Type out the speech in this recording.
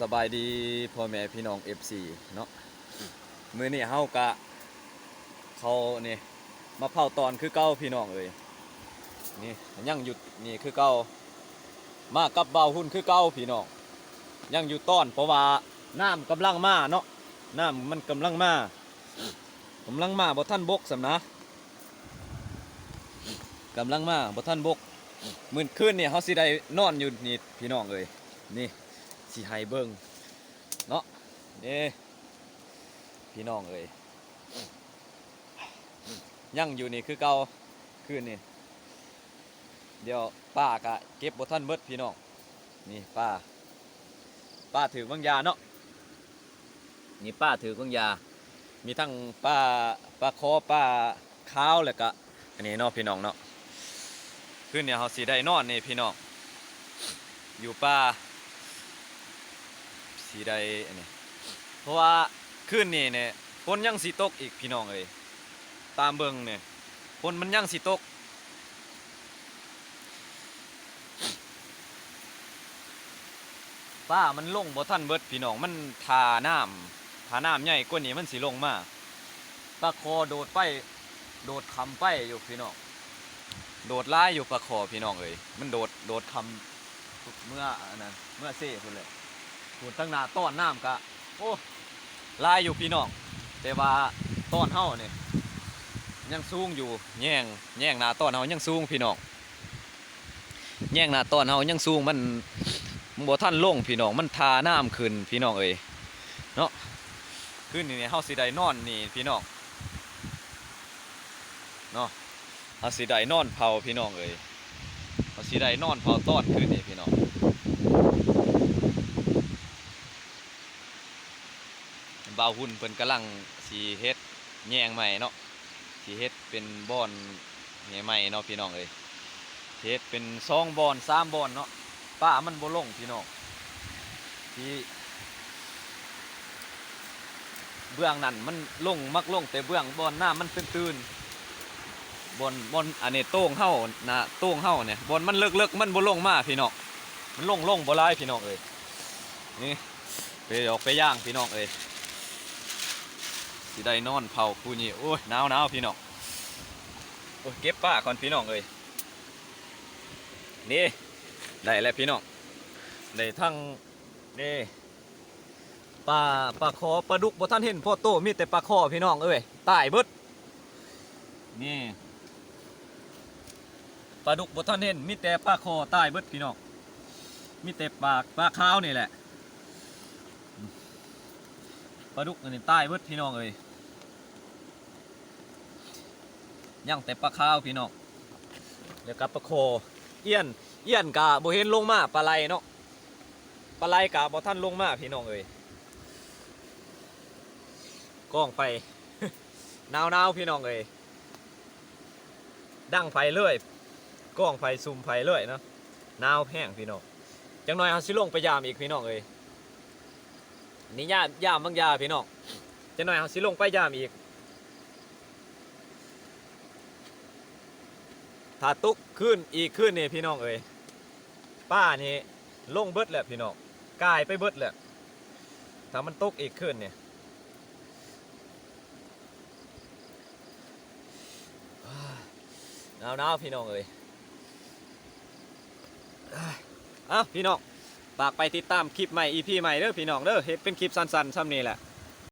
สบายดีพ่อแม่พี่น้อง FC เนาะมื้อนี้เฮากะเขานี่มาเผาตอนคือเก่าพี่น้องเอ้ยนี่ยังอยู่นี่คือเก่ามากับเบาหุ่นคือเก่าพี่น้องยังอยู่ต้อนเพราะว่าน้ำกำลังมาเนาะน้ำมันกำลังมากำลังมาบ่ท่านบกสำนะกำลังมาบ่ท่านบกมื้อคืนนี่เฮาสิได้นอนอยู่นี่พี่น้องเอ้ยนี่ สิให้เบิ่งเนาะนี่พี่น้องเอ้ยยังอยู่นี่คือเก่าคืนนี่เดี๋ยวป้าก็เก็บบ่ทันเบิดพี่น้องนี่ป้า ป้าถือบางยาเนาะนี่ป้าถือบางยา มีทั้งป้าป้าคอป้าข้าวแล้วก็อันนี้เนาะพี่น้องเนาะคืนเนี้เฮาสิได้นอนนี่พี่น้องอยู่ป่า สีใดอันนี้ เพราะว่าคืนนี้เนี่ยฝนยังสีตกอีกพี่น้องเอ้ยตามเบิ่งเนี่ยฝนมันยังสีตกฟ้ามันลงบ่ทันเบิดพี่น้องมันทาน้ำทาน้ำใหญ่กว่านี้มันสิลงมาปลาคอโดดไปโดดคำไปอยู่พี่น้องโดดไล่อยู่ปลาคอพี่น้องเอ้ยมันโดดโดดคำเมื่ออันนั้นเมื่อเซ่พุ่นเลย พูดตั้งหน้าต้อนน้ำกะโอ้ลายอยู่พี่น้อง แต่ว่าต้อนเฮาเนี่ยยังสูงอยู่แย่งแย่งหน้าต้อนเฮายังสูงพี่น้องแย่งหน้าต้อนเฮายังสูงมันมันบ่ทันลงพี่น้องมันทาน้ำขึ้นพี่น้องเอ้ยเนาะขึ้นนี่เฮาสิได้นอนนี่พี่น้องเนาะเฮาสิได้นอนเผาพี่น้องเอ้ยเฮาสิได้นอนเผาต้อนขึ้นนี่พี่น้อง บ่าวหุ่นเพิ่นกำลังสีเฮ็ดแยงใหม่เนาะสีเฮ็ดเป็นบอนแง่ใหม่เนาะพี่น้องเอ้ยเฮ็ดเป็นสองบอนสามบอนเนาะป้ามันบ่ลงพี่น้องที่เบื้องนั้นมันลงมักลงแต่เบื้องบอนหน้ามันตื้นๆบอนบอนอันนี้โต้งเฮาน้าโต้งเฮาเนี่ยบอนมันเลิกๆมันบ่ลงมาพี่น้องมันลงลงบ่หลายพี่น้องเอ้ยนี่ไปออกไปย่างพี่น้องเอ้ย สิได้นอนเผาคูนี่โอ้ยหนาวหนาวพี่น้องโอ้ยเก็บป้าก่อนพี่น้องเอ้ยนี่ได้แล้วพี่น้องได้ทั้งนี่ปลาปลาคอปลาดุกบ่ท่านเห็นพ่อโตมีแต่ปลาคอพี่น้องเอ้ยตายเบิดนี่ปลาดุกบ่ท่านเห็นมีแต่ปลาคอตายเบิดพี่น้องมีแต่ปลาปลาขาวนี่แหละปลาดุกอันนี้ตายเบิดพี่น้องเอ้ย ย่างแต่ปลาข้าวพี่น้องแล้วกับปลาโคเอี้ยนเอี้ยนกะบ่เห็นลงมาปลาไหลเนาะปลาไหลกะบ่ท่านลงมาพี่น้องเอ้ยกล้องไปหนาวหนาวๆพี่น้องเอ้ยดั้งไฟเลยกล้องไฟซูมไฟเลยเนาะหนาวแห้งพี่น้องจังหน่อยเอาสิลงไปยามอีกพี่น้องเอ้ยนี่ยามยามบางยาพี่น้องจังหน่อยเอาสิลงไปยามอีก ถ้าตุกขึ้นอีกขึ้นนี่พี่น้องเอ้ยป้านี่ลงเบิดแหละพี่น้องกายไปเบิดแหละถ้ามันตกอีกขึ้นเนี่ยหนาวหนาวๆพี่น้องเอ้ยอ้าพี่น้องฝากไปติดตามคลิปใหม่ EP ใหม่เด้อพี่น้องเด้อเฮ็ดเป็นคลิปสั้นๆซ้ำนี่แหละ